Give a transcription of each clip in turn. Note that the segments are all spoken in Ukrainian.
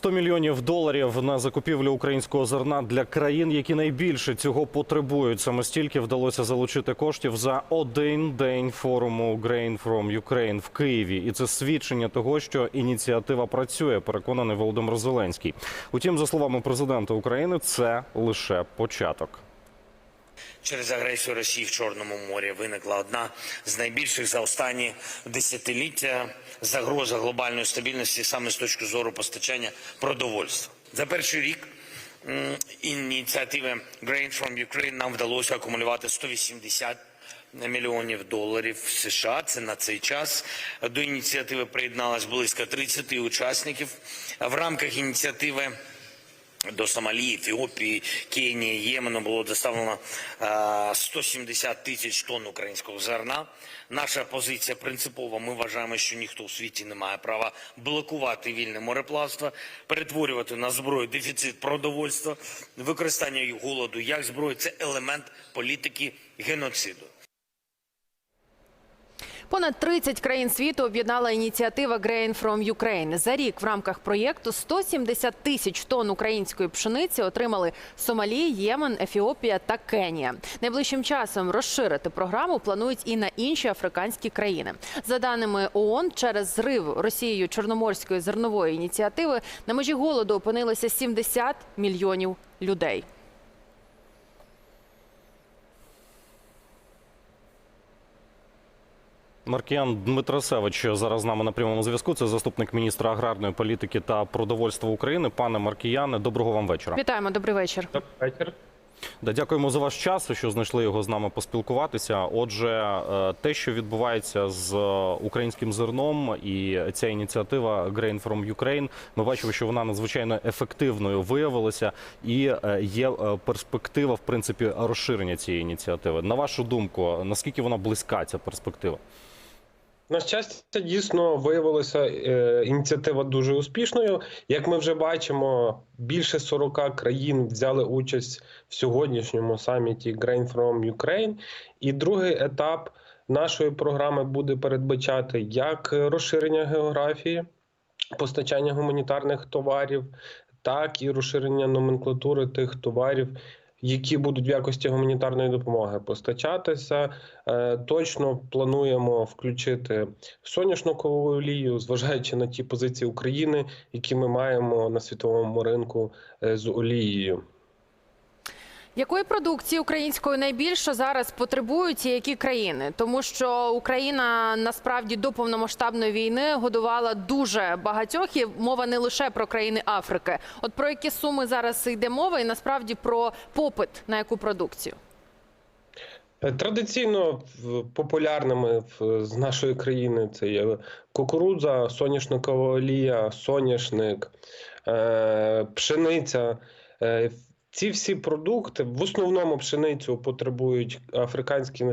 100 мільйонів доларів на закупівлю українського зерна для країн, які найбільше цього потребують. Саме стільки вдалося залучити коштів за один день форуму Grain from Ukraine в Києві. І це свідчення того, що ініціатива працює. Переконаний Володимир Зеленський. Утім, за словами президента України, це лише початок. Через агресію Росії в Чорному морі виникла одна з найбільших за останні десятиліття загроза глобальної стабільності саме з точки зору постачання продовольства. За перший рік ініціативи Grain from Ukraine нам вдалося акумулювати 180 мільйонів доларів США. Це на цей час. До ініціативи приєдналось близько 30 учасників. В рамках ініціативи до Сомалі, Ефіопії, Кенії, Ємену було доставлено е, 170 тисяч тонн українського зерна. Наша позиція принципова. Ми вважаємо, що ніхто у світі не має права блокувати вільне мореплавство, перетворювати на зброю дефіцит продовольства, використання голоду як зброї. Це елемент політики геноциду. Понад 30 країн світу об'єднала ініціатива Grain from Ukraine. За рік в рамках проєкту 170 тисяч тонн української пшениці отримали Сомалі, Ємен, Ефіопія та Кенія. Найближчим часом розширити програму планують і на інші африканські країни. За даними ООН, через зрив Росією Чорноморської зернової ініціативи на межі голоду опинилося 70 мільйонів людей. Маркіян Дмитросевич зараз з нами на прямому зв'язку. Це заступник міністра аграрної політики та продовольства України. Пане Маркіяне, доброго вам вечора. Вітаємо, добрий вечір. Вечір. Да, дякуємо за ваш час, що знайшли його з нами поспілкуватися. Отже, е, те, що відбувається з е, українським зерном, і ця ініціатива Grain from Ukraine, ми бачимо, що вона надзвичайно ефективною виявилася, і е, є перспектива, в принципі, розширення цієї ініціативи. На вашу думку, наскільки вона близька ця перспектива? На щастя, дійсно виявилася е, ініціатива дуже успішною. Як ми вже бачимо, більше 40 країн взяли участь в сьогоднішньому саміті Grain from Ukraine. І другий етап нашої програми буде передбачати як розширення географії, постачання гуманітарних товарів, так і розширення номенклатури тих товарів. Які будуть в якості гуманітарної допомоги постачатися, Е, точно плануємо включити соняшникову олію, зважаючи на ті позиції України, які ми маємо на світовому ринку е, з олією. Якої продукції української найбільше зараз потребують і які країни? Тому що Україна насправді до повномасштабної війни годувала дуже багатьох, і мова не лише про країни Африки. От про які суми зараз йде мова, і насправді про попит на яку продукцію? Е, Традиційно популярними з нашої країни це є кукурудза, соняшникова олія, соняшник, е, пшениця. Ці всі продукти в основному пшеницю потребують африканські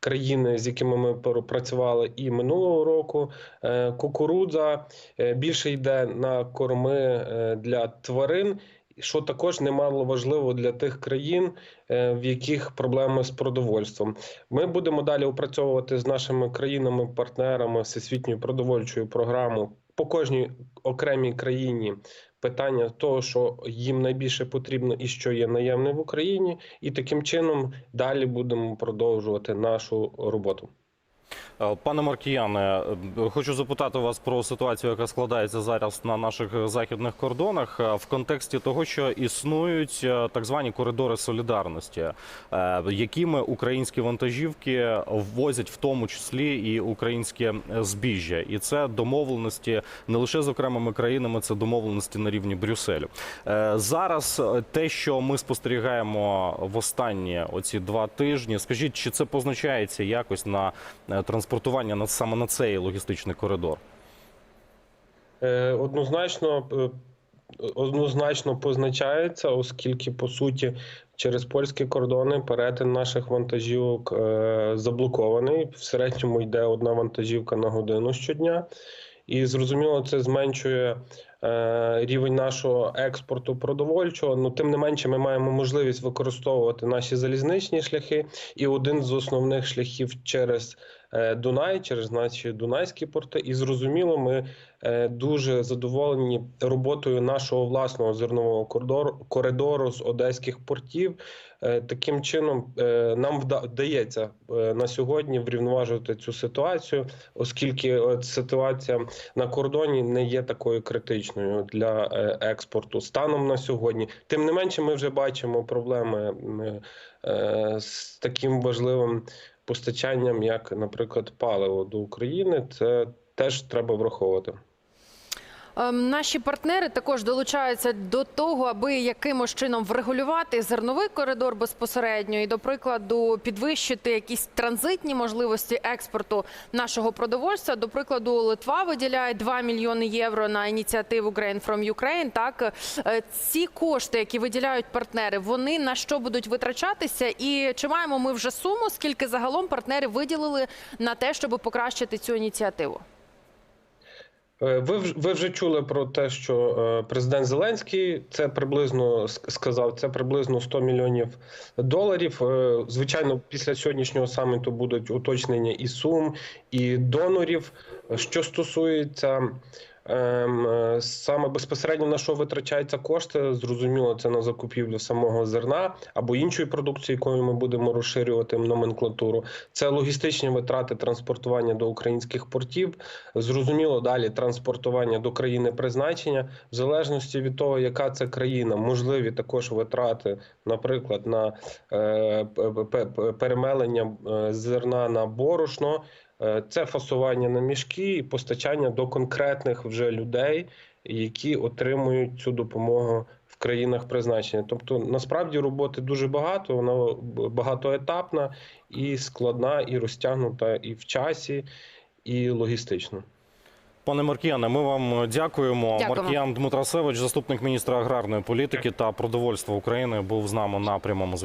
країни, з якими ми працювали і минулого року. Е, Кукурудза е, більше йде на корми е, для тварин. Що також немало важливо для тих країн, в яких проблеми з продовольством. Ми будемо далі опрацьовувати з нашими країнами-партнерами всесвітньою продовольчою програмою по кожній окремій країні питання того, що їм найбільше потрібно і що є наявне в Україні, і таким чином далі будемо продовжувати нашу роботу. Е, Пане Маркіяне, е, хочу запитати вас про ситуацію, яка складається зараз на наших західних кордонах, е, в контексті того, що існують так звані коридори солідарності, якими українські вантажівки ввозять в тому числі і українське збіжжя, і це домовленості не лише з окремими країнами, це домовленості на рівні Брюсселю. Зараз те, що ми спостерігаємо в останні оці два тижні, скажіть, чи це позначається якось на е, транспортування на саме на цей логістичний коридор? Е, Однозначно, е, однозначно позначається, оскільки по суті через польські кордони перетин наших вантажівок е, заблокований. В середньому йде одна вантажівка на годину щодня. І зрозуміло, це зменшує рівень нашого експорту продовольчого. Ну тим не менше, ми маємо можливість використовувати наші залізничні шляхи. І один з основних шляхів через е, Дунай, через наші дунайські порти. І зрозуміло, ми е, дуже задоволені роботою нашого власного зернового коридору, з одеських портів. Е, Таким чином е, нам вдається е, на сьогодні врівноважувати цю ситуацію, оскільки ситуація на кордоні не є такою критичною для е, експорту станом на сьогодні. Тим не менше, ми вже бачимо проблеми е, з таким важливим постачанням, як, наприклад, паливо до України. Це теж треба враховувати. Ем, Наші партнери також долучаються до того, аби якимось чином врегулювати зерновий коридор безпосередньо і, до прикладу, підвищити якісь транзитні можливості експорту нашого продовольства. До прикладу, Литва виділяє 2 мільйони євро на ініціативу Grain from Ukraine. Так Е, ці кошти, які виділяють партнери, вони на що будуть витрачатися? І чи маємо ми вже суму, скільки загалом партнери виділили на те, щоб покращити цю ініціативу? Е, Ви ви вже чули про те, що е, президент Зеленський це приблизно сказав, це приблизно 100 мільйонів доларів. Е, Звичайно, після сьогоднішнього саміту будуть уточнення і сум, і донорів. Що стосується саме безпосередньо на що витрачаються кошти, зрозуміло, це на закупівлю самого зерна або іншої продукції, якою ми будемо розширювати номенклатуру. Це логістичні витрати транспортування до українських портів. Зрозуміло, далі транспортування до країни призначення, в залежності від того, яка це країна, можливі також витрати, наприклад, на е, перемелення е, зерна на борошно. Е, Це фасування на мішки і постачання до конкретних вже людей, які отримують цю допомогу в країнах призначення. Тобто, насправді роботи дуже багато, вона багатоетапна і складна, і розтягнута і в часі, і логістично. Пане Маркіяне, ми вам дякуємо. Дякуємо. Маркіян Дмитрасевич, заступник міністра аграрної політики та продовольства України, був з нами на прямому зв'язку.